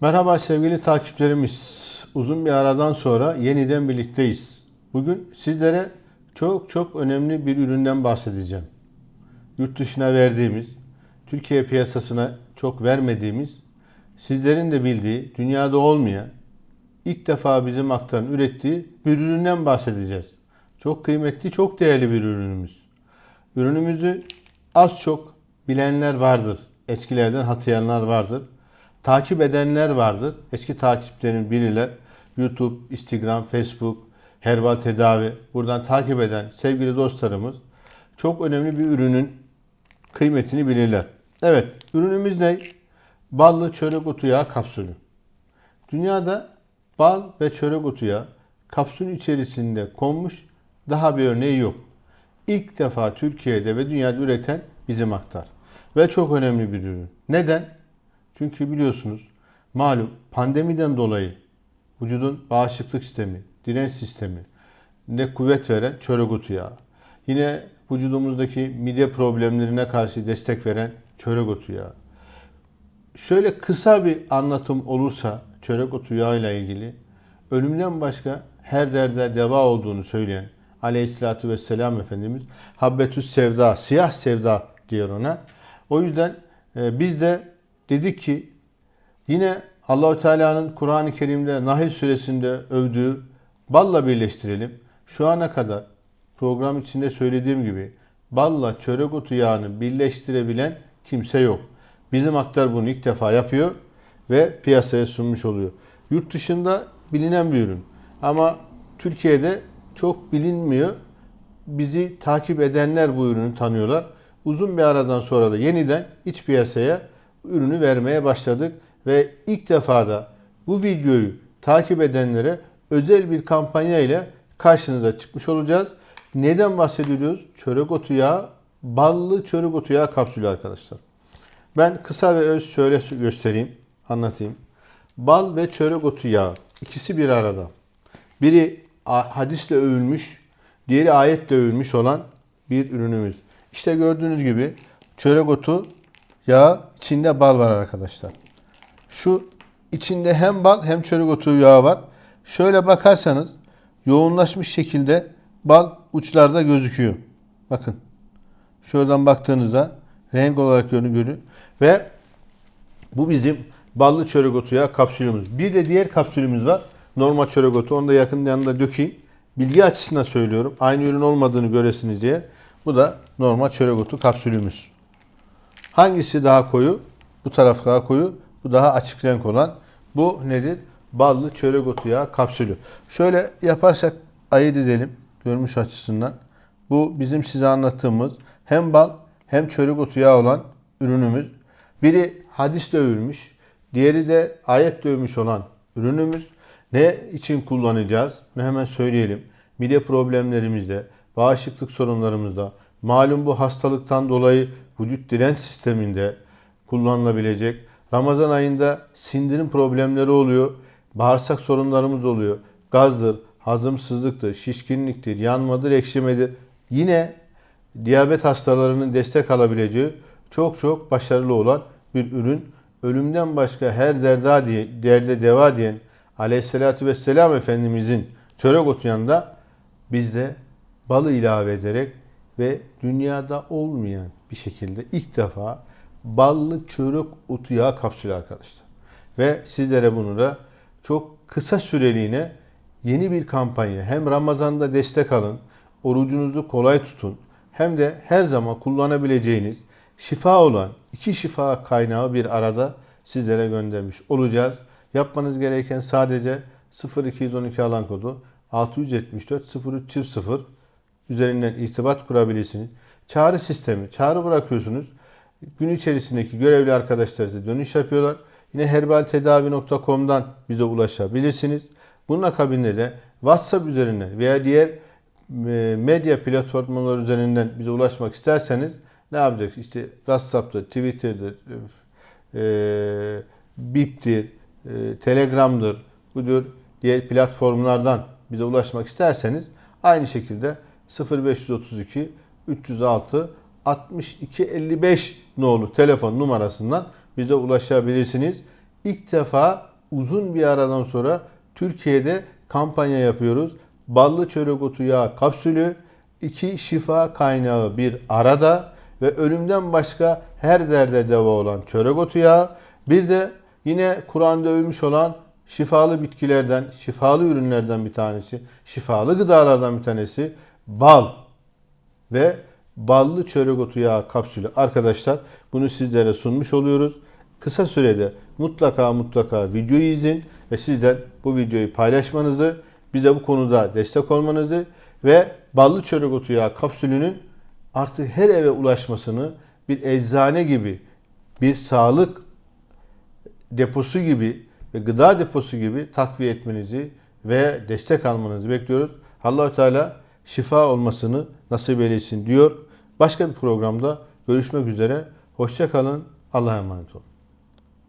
Merhaba sevgili takipçilerimiz. Uzun bir aradan sonra yeniden birlikteyiz. Bugün sizlere çok çok önemli bir üründen bahsedeceğim. Yurt dışına verdiğimiz, Türkiye piyasasına çok vermediğimiz, sizlerin de bildiği, dünyada olmayan, ilk defa bizim aktarın ürettiği bir üründen bahsedeceğiz. Çok kıymetli, çok değerli bir ürünümüz. Ürünümüzü az çok bilenler vardır. Eskilerden hatırlayanlar vardır. Takip edenler vardır. Eski takipçilerin biriler. YouTube, Instagram, Facebook, herbal tedavi buradan takip eden sevgili dostlarımız çok önemli bir ürünün kıymetini bilirler. Evet, ürünümüz ne? Ballı çörek otu yağı kapsülü. Dünyada bal ve çörek otu yağı kapsül içerisinde konmuş daha bir örneği yok. İlk defa Türkiye'de ve dünyada üreten bizim aktar. Ve çok önemli bir ürün. Neden? Çünkü biliyorsunuz malum pandemiden dolayı vücudun bağışıklık sistemi, direnç sistemi ne kuvvet veren çörek otu yağı. Yine vücudumuzdaki mide problemlerine karşı destek veren çörek otu yağı. Şöyle kısa bir anlatım olursa çörek otu yağı ile ilgili ölümden başka her derde deva olduğunu söyleyen Aleyhisselatü Vesselam Efendimiz Habbetüs Sevda, siyah sevda diyor ona. O yüzden e, biz de dedik ki yine Allahü Teala'nın Kur'an-ı Kerim'de Nahil suresinde övdüğü balla birleştirelim. Şu ana kadar program içinde söylediğim gibi balla çörek otu yağını birleştirebilen kimse yok. Bizim aktar bunu ilk defa yapıyor ve piyasaya sunmuş oluyor. Yurt dışında bilinen bir ürün ama Türkiye'de çok bilinmiyor. Bizi takip edenler bu ürünü tanıyorlar. Uzun bir aradan sonra da yeniden iç piyasaya ürünü vermeye başladık ve ilk defa da bu videoyu takip edenlere özel bir kampanya ile karşınıza çıkmış olacağız. Neden bahsediyoruz? Çörek otu yağı, ballı çörek otu yağı kapsülü arkadaşlar. Ben kısa ve öz şöyle göstereyim, anlatayım. Bal ve çörek otu yağı ikisi bir arada. Biri hadisle övülmüş, diğeri ayetle övülmüş olan bir ürünümüz. İşte gördüğünüz gibi çörek otu yağı içinde bal var arkadaşlar. Şu içinde hem bal hem çörek otu yağı var. Şöyle bakarsanız yoğunlaşmış şekilde bal uçlarda gözüküyor. Bakın. Şuradan baktığınızda renk olarak görünüyor. Ve bu bizim ballı çörek otu yağı kapsülümüz. Bir de diğer kapsülümüz var. Normal çörek otu. Onu da yakın yanında dökeyim. Bilgi açısından söylüyorum. Aynı ürün olmadığını göresiniz diye. Bu da normal çörek otu kapsülümüz. Hangisi daha koyu? Bu taraf daha koyu. Bu daha açık renk olan. Bu nedir? Ballı çörek otu yağı kapsülü. Şöyle yaparsak ayırt edelim. Görmüş açısından. Bu bizim size anlattığımız hem bal hem çörek otu yağı olan ürünümüz. Biri hadisle övülmüş. Diğeri de ayetle övülmüş olan ürünümüz. Ne için kullanacağız? Ne hemen söyleyelim. Mide problemlerimizde, bağışıklık sorunlarımızda, malum bu hastalıktan dolayı vücut direnç sisteminde kullanılabilecek. Ramazan ayında sindirim problemleri oluyor. Bağırsak sorunlarımız oluyor. Gazdır, hazımsızlıktır, şişkinliktir, yanmadır, ekşimedir. Yine diyabet hastalarının destek alabileceği çok çok başarılı olan bir ürün. Ölümden başka her derda diye, derde deva diyen Aleyhisselatü Vesselam Efendimizin çörek otu yanında biz de balı ilave ederek ve dünyada olmayan bir şekilde ilk defa ballı çörek otu yağı kapsülü arkadaşlar. Ve sizlere bunu da çok kısa süreliğine yeni bir kampanya hem Ramazan'da destek alın, orucunuzu kolay tutun hem de her zaman kullanabileceğiniz şifa olan iki şifa kaynağı bir arada sizlere göndermiş olacağız. Yapmanız gereken sadece 0212 alan kodu 674 03 0 üzerinden irtibat kurabilirsiniz. Çağrı sistemi, çağrı bırakıyorsunuz. Gün içerisindeki görevli arkadaşlar size dönüş yapıyorlar. Yine herbaltedavi.com'dan bize ulaşabilirsiniz. Bunun akabinde de WhatsApp üzerinden veya diğer e, medya platformları üzerinden bize ulaşmak isterseniz ne yapacaksınız? İşte WhatsApp'tır, Twitter'dır, e, Bip'tir, e, Telegram'dır, budur diğer platformlardan bize ulaşmak isterseniz aynı şekilde 0532 306 6255 nolu telefon numarasından bize ulaşabilirsiniz. İlk defa uzun bir aradan sonra Türkiye'de kampanya yapıyoruz. Ballı çörek otu yağı kapsülü, iki şifa kaynağı bir arada ve ölümden başka her derde deva olan çörek otu yağı, bir de yine Kur'an'da övülmüş olan şifalı bitkilerden, şifalı ürünlerden bir tanesi, şifalı gıdalardan bir tanesi bal ve ballı çörek otu yağı kapsülü. Arkadaşlar bunu sizlere sunmuş oluyoruz. Kısa sürede mutlaka mutlaka videoyu izleyin ve sizden bu videoyu paylaşmanızı, bize bu konuda destek olmanızı ve ballı çörek otu yağı kapsülünün artık her eve ulaşmasını bir eczane gibi, bir sağlık deposu gibi ve gıda deposu gibi takviye etmenizi ve destek almanızı bekliyoruz. Allahü Teala şifa olmasını nasip eylesin diyor. Başka bir programda görüşmek üzere. Hoşça kalın. Allah'a emanet olun.